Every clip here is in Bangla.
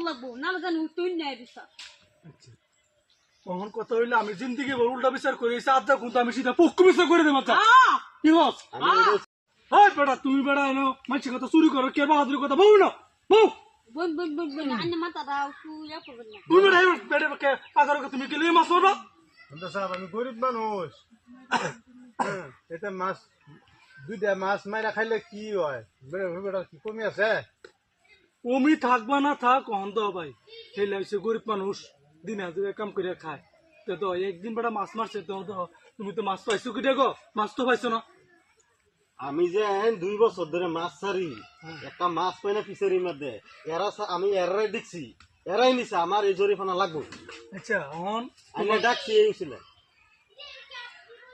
লাগবো না জানি তুই নেয় বিচার। তখন কথা হইলে আমি জিন্দিগি বড় উল্টা বিচার করে এসে আধা কিন্তু আমি সিধা পক্ষ বিচার করে দেবো আচ্ছা কি বস হাই বেটা তুমি বেটা এনো মানসি কথা চুরি করো কে বাহাদুরি কথা বউ না? বউ! বোন বোন বোন বোন আন্নে মাথা দাও তুই না। তুমি বেটা বেটা কে পাগারো তুমি কে লিয়ে মাছ মারবা কিন্তু সাহেব আমি গরিব মানুষ। হ্যাঁ, এটা মাছ দুইটা মাছ মাইরা খাইলে কি হয়? বেড়ে বেড়ে কি কমি আছে? ওমি থাকবা না থাক অন্ধ ভাই হেলে হইছে গরিব মানুষ দিন হাজিরে কাম করে খায়। তো তো একদিন বেটা মাছ মারছে তো তুমি তো মাছ পাইছো কি দেখো মাছ তো পাইছো না। আমি যে দুই বছর ধরে মাছ ছাড়ি একটা মাছ পাই না ফিশারির মধ্যে এরা আমি এরাই দেখছি এরাই নিছে আমার এই জরিফানা লাগবো। আচ্ছা অন আমি ডাকছি এই ছিল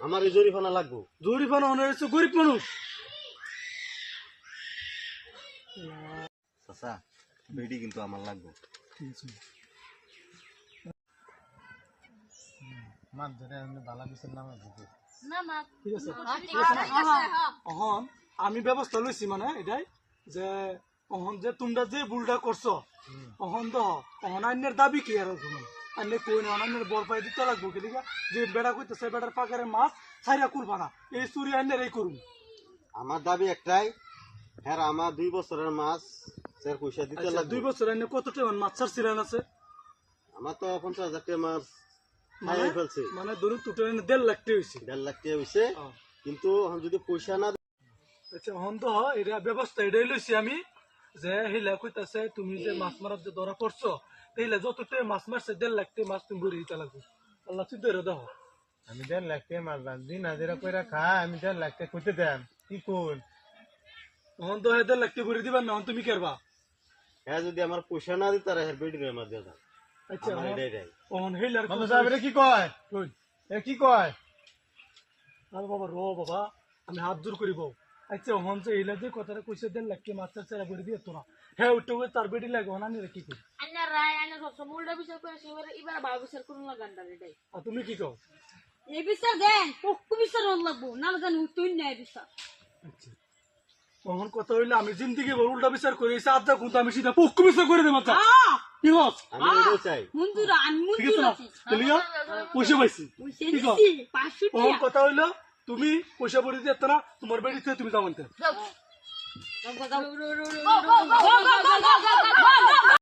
আমার এই জরিফানা লাগবো। জরিফানা হচ্ছে গরিব মানুষ। চাচা বেডি কিন্তু আমার লাগবো। মাছ ধরে আমি বালা বিচার নামা দিতে না মা ঠিক আছে। হ্যাঁ। অহন আমি ব্যবস্থা লইছি মানে এটাই যে অহন যে তোমরা যে ভুলটা করছ অহন তো অহন আইনের দাবি কি আর শুনুন আইনে কই না আইনের বর পাই দিতে লাগবো কি? যে বেড়া কইতেছে বেড়ার পাকারে মাছ ছাইরা কুলবা না। এই চুরি আইনের এই করুন। আমার দাবি একটাই হ্যাঁ আমার দুই বছরের মাছ স্যার পয়সা দিতে আচ্ছা, লাগবে। দুই বছর আইনে কত টাকা মাছ ছাড়ছিলেন আছে? আমার তো পঞ্চাশ হাজার টাকা মাছ মানে? খাইয়ে ফেলছে। মানে ধরুন দুটো আইনে দেড় লাখ টাকা হয়েছে দেড় লাখ টাকা হয়েছে কিন্তু যদি পয়সা না আচ্ছা হন তো হ, এটা ব্যবস্থা এটাই লইছি আমি। যে হিলা কইতাছে তুমি যে মাছ মারার যে ধরা পড়ছো তাইলে যত টাকা মাছ মারছে দেড় লাখ টাকা মাছ তুমি ভরে দিতে লাগবে। আল্লাহ করে দেখো আমি দেড় লাখ টাকা মারলাম দিন হাজিরা কইরা খা আমি দেড় লাখ টাকা কইতে দেন। কি কোন তখন তো হয় দেড় লাখ টাকা ভরে দিবার না তুমি করবা? হ্যাঁ যদি আমার পয়সা না দিতে তারা হ্যাঁ বেডি আমার দিয়ে দাও আচ্ছা আমার এটাই দেয়। তখন হিলার মামা সাহেব এটা কি কয়? এ কি কয়? আরে বাবা রো বাবা আমি হাত জোর করিব। আচ্ছা হন যে হিলা যে কথাটা কইছে দিয়ে তো হ্যাঁ উঠে উঠে তার বেটি লাগে কি করি? আন্নে রায় আন্নে সবসময় উল্টা বিচার করে এবার এবার ভালো বিচার করুন আর তুমি কি কও? এই বিচার দেন বিচার লাগবো না জানি তুই নেয় বিচার। আচ্ছা তখন কথা হইল আমি জিন্দিগি বড় উল্টা বিচার করে এসে আধা কিন্তু আমি সিধা পক্ষ বিচার করে দেবো তা কি হস আমি এটাই চাই মুন্দুরা আমি ঠিক মুন্দুর না পয়সা পাইছি তখন কথা হইল তুমি পয়সা পড়ে যেত না তোমার বাড়িতে থেকে তুমি যাও